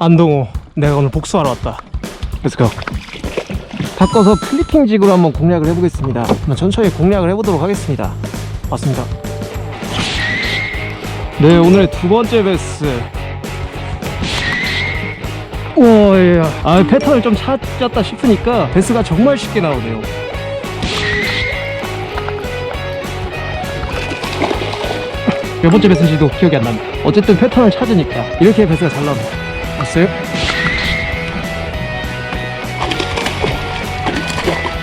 안동호 내가 오늘 복수하러 왔다. Let's go. 바꿔서 플리핑 직으로 한번 공략을 해보겠습니다. 한번 천천히 공략을 해보도록 하겠습니다. 맞습니다. 네 오늘의 두 번째 베스 우와 예. 아 패턴을 좀 찾았다 싶으니까 베스가 정말 쉽게 나오네요. 몇 번째 베스인지도 기억이 안 납니다. 어쨌든 패턴을 찾으니까 이렇게 베스가 잘 나옵니다 봤어요?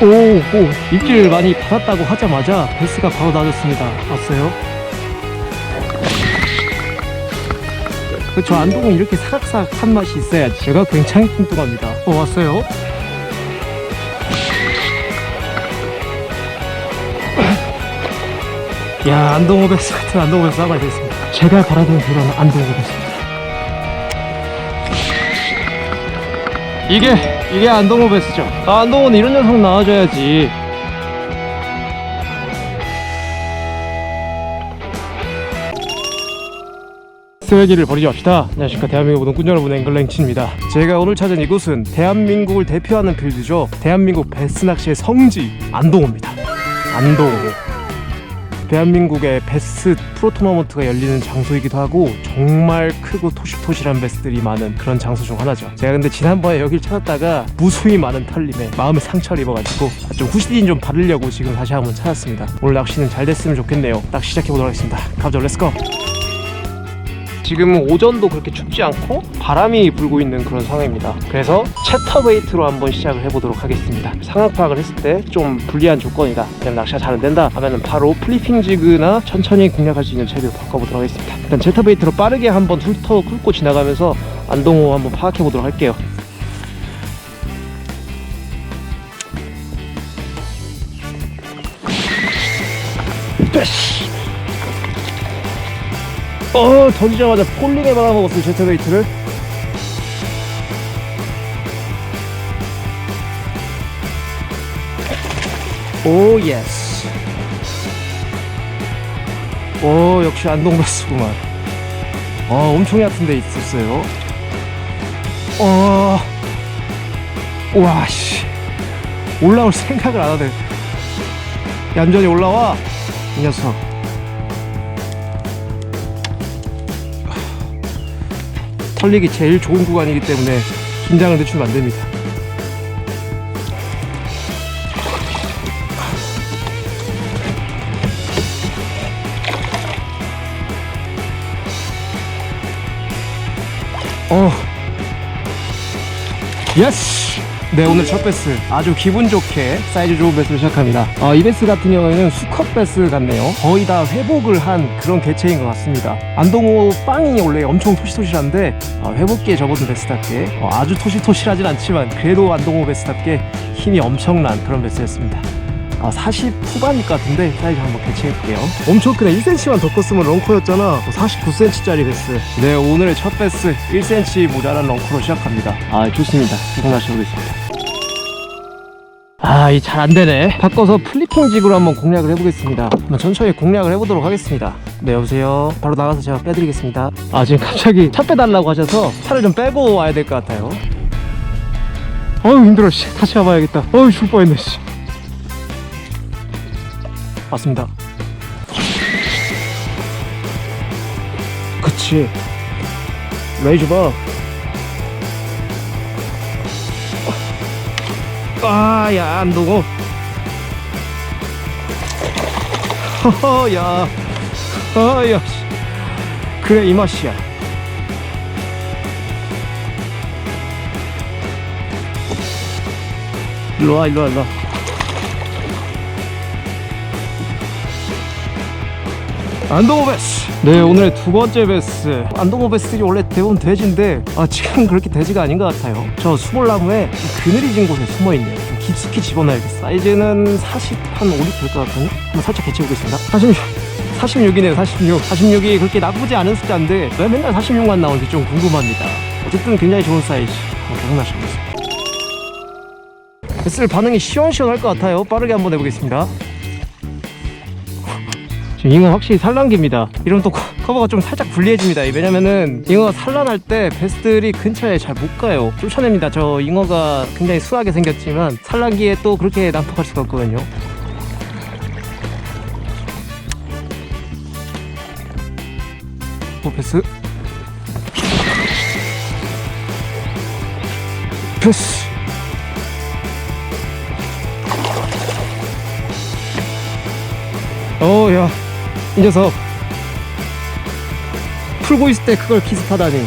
오, 오, 입질 많이 받았다고 하자마자 베스가 바로 나졌습니다. 봤어요? 그쵸, 안동은 이렇게 사각사각 한 맛이 있어야지. 제가 굉장히 뚱뚱합니다. 어, 왔어요? 야, 안동호 베스 같은 안동호 베스 하나 되겠습니다. 제가 바라던 그런 안동호 베스 이게 이게 안동호 베스죠. 아, 안동호는 이런 녀석 나와줘야지. 쓰레기를 버리지 맙시다. 안녕하십니까 대한민국 모든 꾼 여러분 앵글랭치입니다. 제가 오늘 찾은 이곳은 대한민국을 대표하는 필드죠. 대한민국 베스 낚시의 성지 안동호입니다. 안동호. 대한민국의 베스 프로 토너먼트가 열리는 장소이기도 하고 정말 크고 토실토실한 베스들이 많은 그런 장소 중 하나죠. 제가 근데 지난번에 여길 찾았다가 무수히 많은 털림에 마음에 상처를 입어가지고 좀 후시딘 좀 바르려고 지금 다시 한번 찾았습니다. 오늘 낚시는 잘 됐으면 좋겠네요. 딱 시작해보도록 하겠습니다. 가보죠. 렛츠고! 지금은 오전도 그렇게 춥지 않고 바람이 불고 있는 그런 상황입니다. 그래서 채터베이트로 한번 시작을 해보도록 하겠습니다. 상황 파악을 했을 때 좀 불리한 조건이다. 그냥 낚시가 잘 안 된다. 하면은 바로 플리핑 지그나 천천히 공략할 수 있는 채비로 바꿔보도록 하겠습니다. 일단 채터베이트로 빠르게 한번 훑어 훑고 지나가면서 안동호 한번 파악해 보도록 할게요. 빼시. 어 던지자마자 폴링에 받아먹었어요 제트베이트를. 오 예스. 오 역시 안동버스구만. 어 엄청 얕은 데 있었어요. 어 와씨. 올라올 생각을 안 하네. 얌전히 올라와 이 녀석 털리기 제일 좋은 구간이기 때문에 긴장을 늦추면 안 됩니다. 어, 예스! 네, 오늘 첫 베스. 아주 기분 좋게 사이즈 좋은 베스를 시작합니다. 아, 이 베스 같은 경우에는 수컷 베스 같네요. 거의 다 회복을 한 그런 개체인 것 같습니다. 안동호 빵이 원래 엄청 토실토실한데, 아, 회복기에 접어든 베스답게 어, 아주 토실토실하진 않지만, 그래도 안동호 베스답게 힘이 엄청난 그런 베스였습니다. 아, 40 후반일 것 같은데 사이즈 한번 개체해볼게요 엄청 크네 1cm만 더 컸으면 런커였잖아 49cm짜리 베스 네 오늘의 첫 베스 1cm 모자란 런커로 시작합니다 아 좋습니다 계속 마셔보겠습니다 아, 이 잘 안 되네. 바꿔서 플리핑 직으로 한번 공략을 해보겠습니다. 한번 천천히 공략을 해보도록 하겠습니다. 네, 여보세요. 바로 나가서 제가 빼드리겠습니다. 아, 지금 갑자기 차 빼달라고 하셔서 차를 좀 빼고 와야 될 것 같아요. 어우, 힘들어, 씨. 다시 와봐야겠다. 어우, 죽을 뻔했네, 씨. 맞습니다. 그치. 레이저 봐. 아, 야, 안 도고. 허허, 야. 아, 야. 씨. 그래, 이 맛이야. 일로 와, 일로 와, 일로 와. 안동호 베스 네 오늘의 두 번째 베스 안동호 베스들이 원래 대부분 돼지인데 아 지금 그렇게 돼지가 아닌 것 같아요. 저 수몰나무에 좀 그늘이 진 곳에 숨어있네요. 좀 깊숙이 집어넣어야겠어 사이즈는 40한 5리 될것 같거든요. 한번 살짝 개치보겠습니다. 46 46이네요 46 46이 그렇게 나쁘지 않은 숫자인데 왜 맨날 46만 나오는지 좀 궁금합니다. 어쨌든 굉장히 좋은 사이즈. 한번 계속 마셔보겠습니다. 베스를 반응이 시원시원할 것 같아요. 빠르게 한번 해보겠습니다 지금 잉어 확실히 살랑깁니다. 이러면 또 고- 커버가 좀 살짝 불리해집니다. 왜냐면은 잉어가 산란할 때 베스들이 근처에 잘 못 가요. 쫓아냅니다. 저 잉어가 굉장히 수하게 생겼지만 산란기에 또 그렇게 난폭할 수가 없거든요. 오 베스. 패스. 어야 이 녀석. 풀고 있을 때 그걸 기습하다니.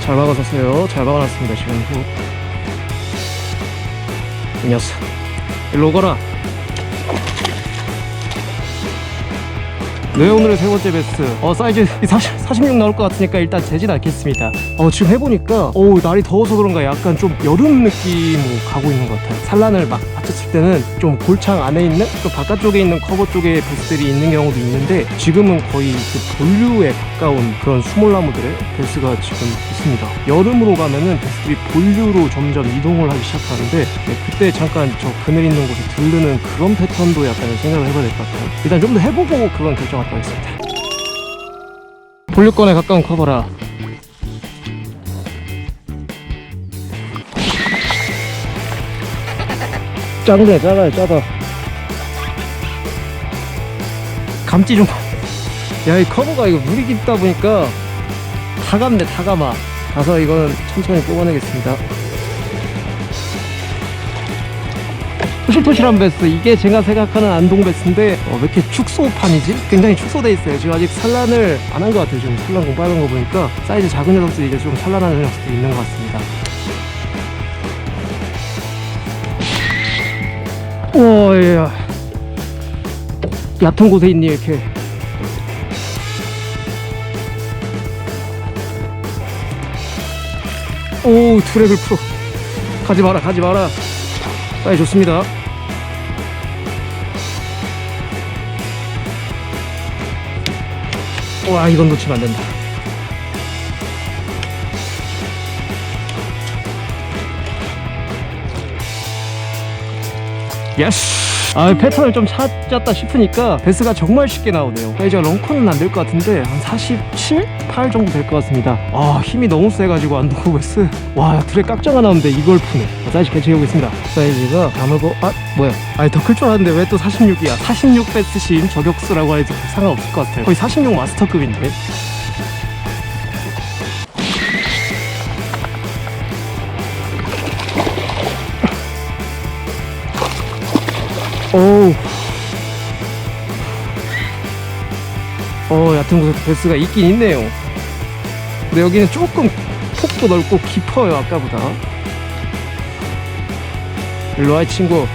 잘 막아섰어요. 잘 막아놨습니다 지금. 후이 녀석. 일로 오거라 네 오늘의 세 번째 베스트. 어 사이즈 40, 46 나올 것 같으니까 일단 재진 않겠습니다. 어 지금 해보니까 어 날이 더워서 그런가 약간 좀 여름 느낌으로 가고 있는 것 같아요. 산란을 막 마쳤을 때는 좀 골창 안에 있는 또 바깥쪽에 있는 커버 쪽에 베스들이 있는 경우도 있는데 지금은 거의 그 본류에 가까운 그런 수몰나무들의 베스가 지금 있습니다. 여름으로 가면은 베스들이 본류로 점점 이동을 하기 시작하는데 네, 그때 잠깐 저 그늘 있는 곳에 들르는 그런 패턴도 약간 생각을 해봐야 될 것 같아요. 일단 좀 더 해보고 그건 결정 하도록 하겠습니다. 본류권에 가까운 커버라. 작네 작아요 작아 감지 좀 야 이 커버가 이거 물이 깊다 보니까 다 감네 다 감아. 가서 이거는 천천히 뽑아내겠습니다 토실토실한 베스 이게 제가 생각하는 안동 베스인데 어, 왜 이렇게 축소판이지? 굉장히 축소돼 있어요 지금 아직 산란을 안 한 것 같아요 지금 산란공 빨간 거 보니까 사이즈 작은 녀석들이 이제 좀 산란하는 녀석들이 있는 것 같습니다 오, 예. 얕은 곳에 있니, 이렇게. 오, 트랙을 풀어. 가지 마라, 가지 마라. 사이 좋습니다. 와, 이건 놓치면 안 된다. 예스! 아, 패턴을 좀 찾았다 싶으니까 베스가 정말 쉽게 나오네요. 사이즈가 런커는 안될 것 같은데 한 47? 8 정도 될 것 같습니다. 아, 힘이 너무 세가지고 안 놓고 베스. 와, 둘에 깍정가 나오는데 이걸 푸네. 자, 사이즈 개체해 보겠습니다. 사이즈가 다물고 아, 뭐야? 아니 더 클 줄 알았는데 왜 또 46이야? 46 베스신 저격수라고 해도 상관없을 것 같아요. 거의 46 마스터급인데. 오우. 어, 얕은 곳에 베스가 있긴 있네요. 근데 여기는 조금 폭도 넓고 깊어요, 아까보다. 일로 와, 이 친구.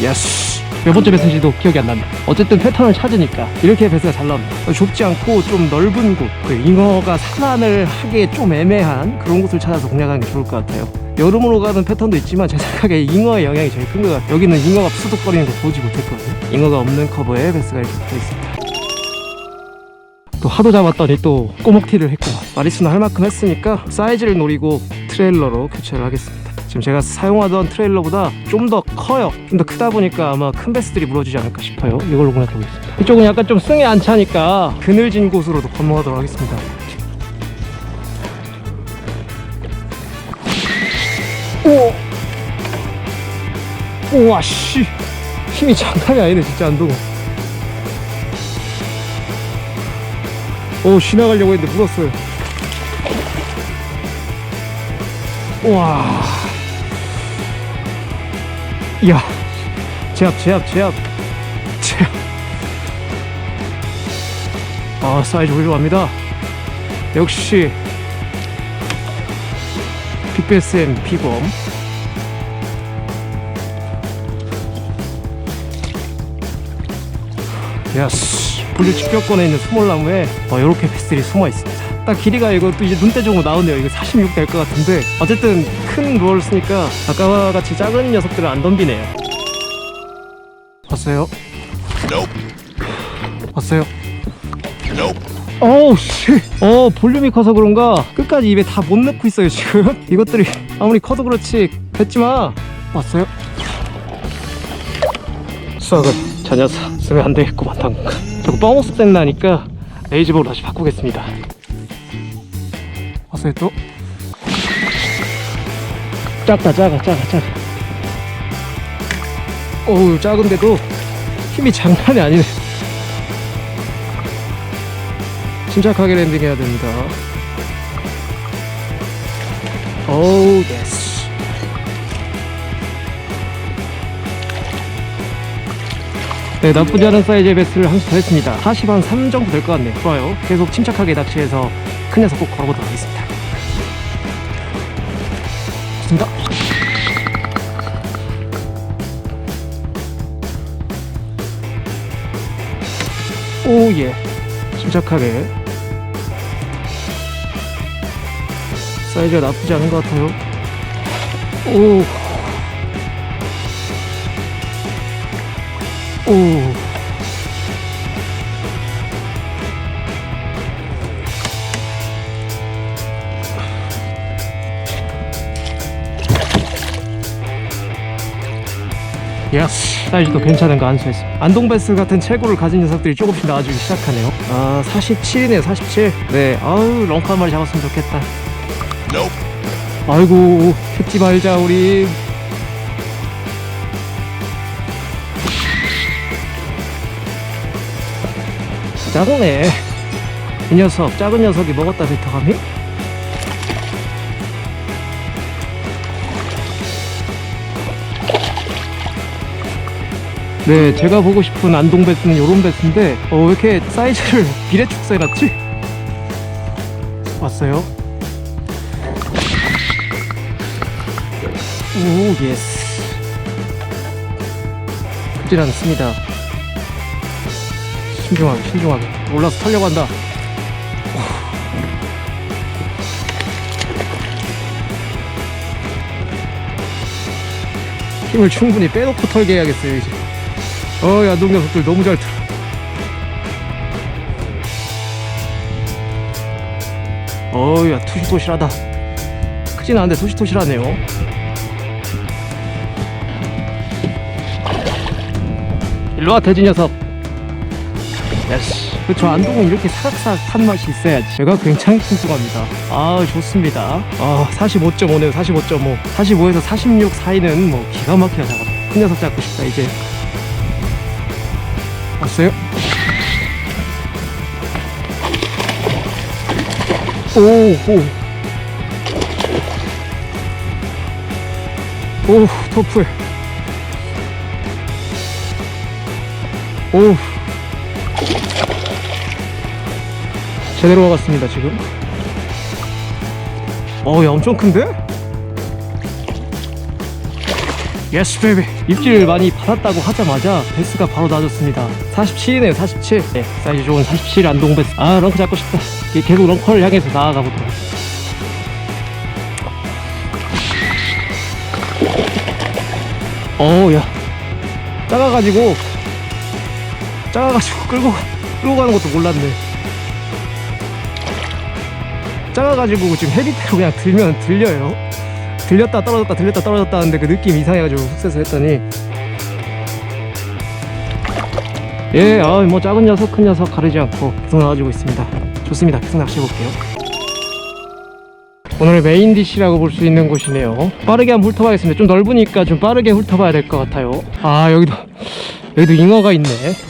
예스. 몇 번째 베스인지도 기억이 안 납니다. 어쨌든 패턴을 찾으니까 이렇게 베스가 잘 나옵니다. 좁지 않고 좀 넓은 곳, 그 잉어가 산란을 하기에 좀 애매한 그런 곳을 찾아서 공략하는 게 좋을 것 같아요. 여름으로 가는 패턴도 있지만 제 생각에 잉어의 영향이 제일 큰 것 같아요. 여기는 잉어가 푸득거리는 거 보지 못했거든요. 잉어가 없는 커버에 베스가 이렇게 붙어 있습니다. 또 하도 잡았더니 또 꼬먹티를 했고 마리수는 할 만큼 했으니까 사이즈를 노리고 트레일러로 교체를 하겠습니다. 지금 제가 사용하던 트레일러보다 좀 더 커요. 좀 더 크다 보니까 아마 큰 베스들이 물어주지 않을까 싶어요. 이걸로 공략하고 있습니다. 이쪽은 약간 좀 승에 안 차니까 그늘진 곳으로도 건너가도록 하겠습니다. 오! 우와 씨 힘이 장난이 아니네 진짜 안동은 오 지나가려고 했는데 물었어요 우와 이야 제압 제압 제압. 제압. 아 사이즈 훌륭합니다. 역시 빅베스앤 피범. 야스 분류 직격권에 있는 수몰나무에 어, 이렇게 베스들이 숨어 있습니다 딱 길이가 이거 또 이제 눈대중으로 나오네요. 이거 46 될 것 같은데. 어쨌든 큰 루어를 쓰니까 아까와 같이 작은 녀석들을 안 덤비네요. 왔어요? 왔어요? 어우 씨. 어 볼륨이 커서 그런가? 끝까지 입에 다 못 넣고 있어요 지금. 이것들이 아무리 커도 그렇지. 뱉지마. 왔어요? 수학은 저 녀석 쓰면 안 되겠구만 당분간. 자꾸 뻥오스 땡 나니까. 레이즈볼로 다시 바꾸겠습니다 왔어요 또. 작다 작아 작아 작아. 어우 작은데도 힘이 장난이 아니네. 침착하게 랜딩 해야 됩니다. 오우 예스 네, 나쁘지 않은 사이즈의 베스를 한 수 더 했습니다. 40한 3 정도 될 것 같네요. 좋아요. 계속 침착하게 낚시해서 큰 녀석 꼭 걸어보도록 하겠습니다. 좋습니다. 오, 예. 침착하게. 사이즈가 나쁘지 않은 것 같아요. 오. 오. 예스 사이즈도 괜찮은 거 안수했습 안동베스 같은 체구를 가진 녀석들이 조금씩 나와주기 시작하네요. 아 47이네요 47네 아우 렁크 한 마리 잡았으면 좋겠다. 아이고 튀지 말자 우리. 작네. 이 녀석 작은 녀석이 먹었다 뱉어감이 네 제가 보고 싶은 안동 베스는 요런 베스인데 어, 왜 이렇게 사이즈를 비례축소 해놨지? 왔어요? 오 예스. 크질 않습니다 신중하게 신중하게. 올라서 타려고 한다. 힘을 충분히 빼놓고 털게 해야겠어요 이제. 어야 농 녀석들 너무 잘 들어. 어야 투시토실하다. 크진 않은데 투시토실하네요. 일로와 돼지 녀석 그쵸 안동은 이렇게 사각사각 탄 맛이 있어야지. 제가 굉장히 뚱뚱합니다. 아 좋습니다. 아 45.5네요 45.5 45에서 46 사이는 뭐 기가 막히게 잡았다 큰 녀석 잡고 싶다 이제. 왔어요? 오 오 오 터프해 오 제대로 와갔습니다 지금. 어우 야 엄청 큰데? 예스 베이비. 입질 많이 받았다고 하자마자 베스가 바로 나졌습니다. 47이네요 47 네, 사이즈 좋은 47 안동 베스 아 렁크 잡고 싶다. 계속 렁커를 향해서 나아가 보도록. 어우 야. 작아가지고 작아가지고 끌고 가- 끌고 가는 것도 몰랐네 작아가지고 지금 헤비대로 그냥 들면 들려요. 들렸다 떨어졌다 들렸다 떨어졌다 하는데 그 느낌 이상해가지고 훅세서 했더니. 예, 아, 뭐 작은 녀석 큰 녀석 가리지 않고 계속 나와주고 있습니다. 좋습니다. 계속 낚시해 볼게요. 오늘의 메인 디시라고 볼 수 있는 곳이네요. 빠르게 한번 훑어봐야겠습니다. 좀 넓으니까 좀 빠르게 훑어봐야 될 것 같아요. 아 여기도 여기도 잉어가 있네.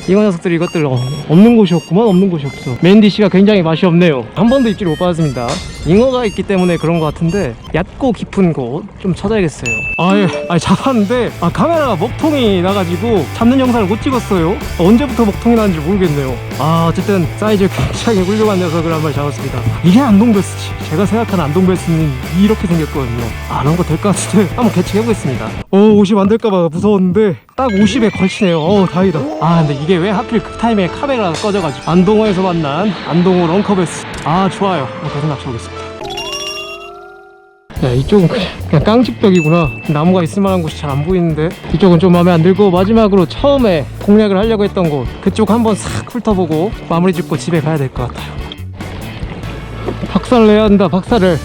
잉어 녀석들이 이것들 어, 없는 곳이 없구만 없는 곳이 없어. 메인 디시가 굉장히 맛이 없네요. 한 번도 입질을 못 받았습니다. 잉어가 있기 때문에 그런 것 같은데 얕고 깊은 곳 좀 찾아야겠어요. 아예 아니 잡았는데 아 카메라가 먹통이 나가지고 잡는 영상을 못 찍었어요. 언제부터 먹통이 나는지 모르겠네요. 아 어쨌든 사이즈 굉장히 훌륭한 녀석을 한 마리 잡았습니다. 이게 안동베스지 제가 생각하는 안동베스는 이렇게 생겼거든요. 안한거될 것 같은데 한번 개측해보겠습니다. 오50 안 될까봐 무서웠는데 딱 50에 걸치네요. 어 다행이다. 아 근데 이게 왜 하필 그 타임에 카메라가 꺼져가지고. 안동호에서 만난 안동호 런커베스. 아 좋아요. 계속 낚시해보겠습니다. 야 이쪽은 그냥, 깡집벽이구나. 나무가 있을 만한 곳이 잘 안 보이는데. 이쪽은 좀 마음에 안 들고 마지막으로 처음에 공략을 하려고 했던 곳. 그쪽 한번 싹 훑어보고 마무리 짓고 집에 가야 될 것 같아요. 박살을 내야 한다 박살을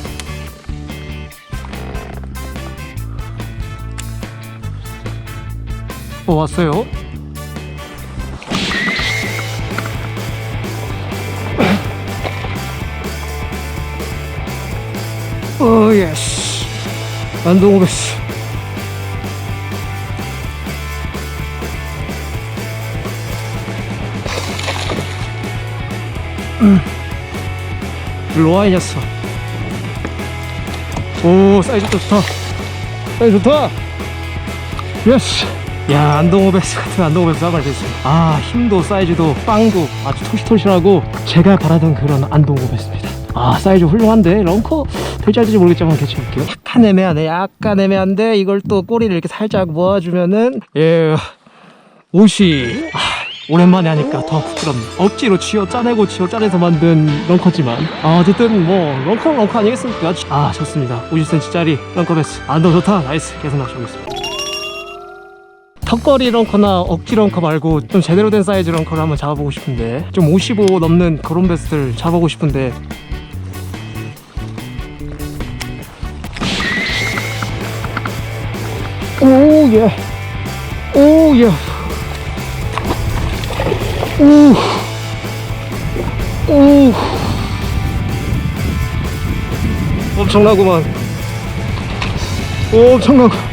뭐 왔어요? 오 어, 예스. 안동 오베스. 음. 로아 이 녀석. 오 사이즈 좋다. 사이즈 좋다. 예스. 야 안동호 베스 같은 안동호 베스 한마리 됐습니다. 아 힘도 사이즈도 빵도 아주 토실토실하고 제가 바라던 그런 안동호 베스입니다. 아 사이즈 훌륭한데 런커 될지 안 될지 모르겠지만 개쳐볼게요. 약간 애매하네. 약간 애매한데 이걸 또 꼬리를 이렇게 살짝 모아주면은 예 옷이 아, 오랜만에 하니까 더 부끄럽네. 억지로 쥐어 짜내고 쥐어 짜내서 만든 런커지만. 아, 어쨌든 뭐 런커 런커 아니겠습니까? 아 좋습니다. 50cm짜리 런커 베스 안동 좋다. 나이스. 계속 낚시하겠습니다 턱걸이 런커나 억지 런커 말고 좀 제대로 된 사이즈 런커를 한번 잡아보고 싶은데 좀 55 넘는 그런 베스를 잡아보고 싶은데. 오예. 오예. 오. 오. 엄청나구만. 오, 엄청나고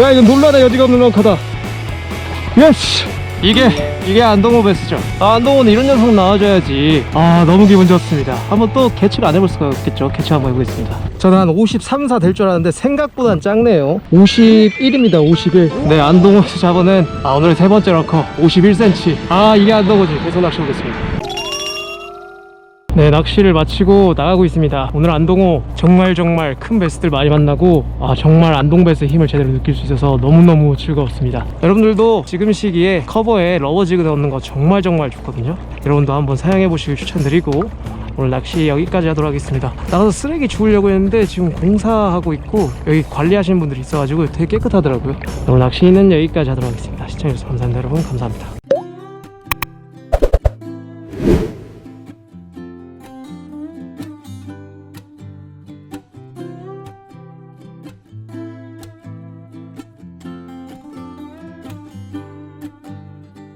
야 이거 놀라라 여지가 없는 런커다. 예스 이게 이게 안동호 베스죠. 아, 안동호는 이런 녀석 나와줘야지. 아 너무 기분 좋습니다. 한번 또 개치를 안 해볼 수가 없겠죠. 개치 한번 해보겠습니다. 저는 한 53, 4 될 줄 알았는데 생각보단 작네요. 51입니다 51네 안동호에서 잡아낸 아 오늘 세 번째 런커 51cm 아 이게 안동호지. 계속 낚시 보겠습니다 네 낚시를 마치고 나가고 있습니다. 오늘 안동호 정말 정말 큰 베스들 많이 만나고 아 정말 안동 베스의 힘을 제대로 느낄 수 있어서 너무너무 즐거웠습니다. 여러분들도 지금 시기에 커버에 러버지그 넣는 거 정말 정말 좋거든요. 여러분도 한번 사용해 보시길 추천드리고 오늘 낚시 여기까지 하도록 하겠습니다. 나가서 쓰레기 주우려고 했는데 지금 공사하고 있고 여기 관리하시는 분들이 있어가지고 되게 깨끗하더라고요. 오늘 낚시는 여기까지 하도록 하겠습니다. 시청해주셔서 감사합니다 여러분. 감사합니다